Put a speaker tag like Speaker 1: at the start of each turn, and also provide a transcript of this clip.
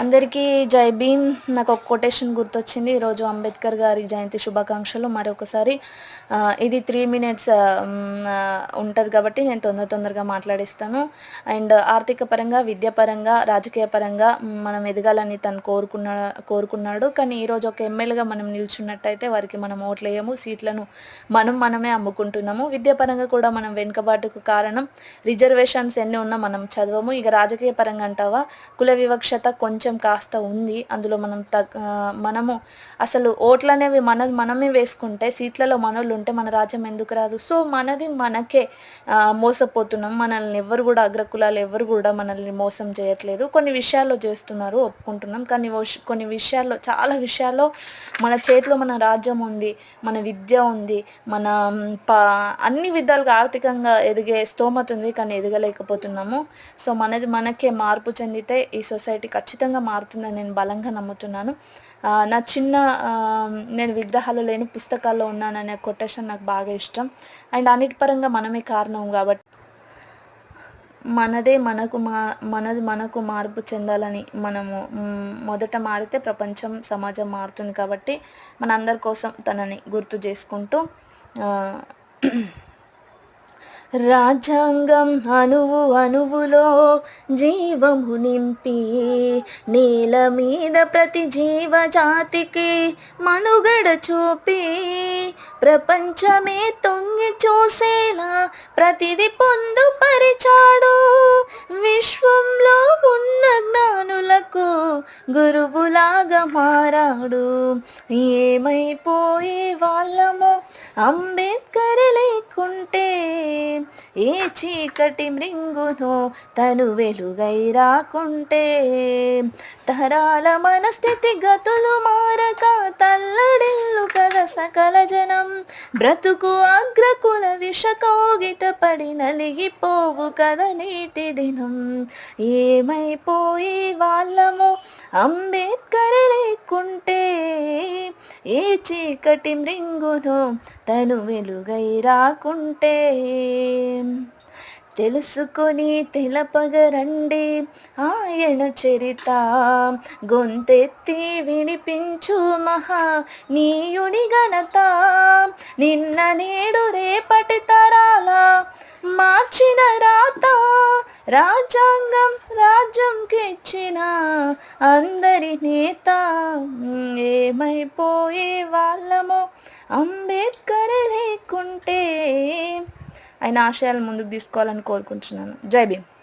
Speaker 1: అందరికీ జై భీమ్. నాకు ఒక కొటేషన్ గుర్తొచ్చింది. ఈరోజు అంబేద్కర్ గారి జయంతి శుభాకాంక్షలు. మరొకసారి ఇది త్రీ మినిట్స్ ఉంటుంది కాబట్టి నేను తొందర తొందరగా మాట్లాడిస్తాను. అండ్ ఆర్థిక పరంగా విద్యాపరంగా రాజకీయ పరంగా మనం ఎదగాలని తను కోరుకున్న కోరుకున్నాడు. కానీ ఈరోజు ఒక ఎమ్మెల్యేగా మనం నిల్చున్నట్టయితే వారికి మనం ఓట్లేయము. సీట్లను మనం మనమే అమ్ముకుంటున్నాము. విద్యాపరంగా కూడా మనం వెనుకబాటుకు కారణం రిజర్వేషన్స్ ఎన్ని ఉన్నా మనం చదవము. ఇక రాజకీయ పరంగా అంటావా? కుల వివక్షత కొంచెం కాస్త ఉంది. అందులో మనం తగ్ మనము అసలు ఓట్లు అనేవి మన మనమే వేసుకుంటే సీట్లలో మనోళ్ళు ఉంటే మన రాజ్యం ఎందుకు రాదు? సో మనది మనకే మోసపోతున్నాం. మనల్ని ఎవరు కూడా అగ్రకులాలు ఎవరు కూడా మనల్ని మోసం చేయట్లేదు. కొన్ని విషయాల్లో చేస్తున్నారు ఒప్పుకుంటున్నాం. కానీ కొన్ని విషయాల్లో చాలా విషయాల్లో మన చేతిలో మన రాజ్యం ఉంది మన విద్య ఉంది మన పా అన్ని విధాలుగా ఆర్థికంగా ఎదిగే స్తోమత ఉంది. కానీ ఎదగలేకపోతున్నాము. సో మనది మనకే మార్పు చెందితే ఈ సొసైటీ ఖచ్చితంగా మారుతుందని నేను బలంగా నమ్ముతున్నాను. నా చిన్న నేను విగ్రహాలు లేని పుస్తకాల్లో ఉన్నాననే కొటేషన్ నాకు బాగా ఇష్టం. అండ్ అన్నిటిపరంగా మనమే కారణం కాబట్టి మనదే మనకు మా మనది మనకు మార్పు చెందాలని మనము మొదట మారితే ప్రపంచం సమాజం మారుతుంది కాబట్టి మనందరి కోసం తనని గుర్తు చేసుకుంటూ రాజ్యాంగం అణువు అణువులో జీవము నింపి నేల మీద ప్రతి జీవజాతికి మనుగడ చూపి ప్రపంచమే తొంగి చూసేలా ప్రతిది పొందుపరిచాడు. విశ్వంలో ఉన్న జ్ఞానులకు గురువులాగా మారాడు. ఏమైపోయే వాళ్ళము అంబేద్కర్ లేకుంటే ఏ చీకటి మృంగును తను వెలుగై రాకుంటే? తరాల మనస్థితి గతులు మారక తల్లడిల్లు కదా సకల జనం బ్రతుకు అగ్రకుల కోగిట పడి నలిగిపోవు కదా నేటి దినం. ఏమైపోయి వాళ్ళము అంబేద్కర్ లేకుంటే? ఏ చీకటి మృంగును తను వెలుగై రాకుంటే? తెలుసుకొని తెలపగరండి ఆయన చరిత. గొంతెత్తి వినిపించు మహా నీయుని ఘనత. నిన్న నేడు రేపటి తరాల మార్చిన రాత రాజ్యాంగం రాజ్యంకిచ్చిన అందరి నేత. ఏమైపోయే వాళ్ళము అంబేద్కర్ లేకుంటే. ఆయన ఆశయాలు ముందుకు తీసుకోవాలని కోరుకుంటున్నాను. జై భీమ్.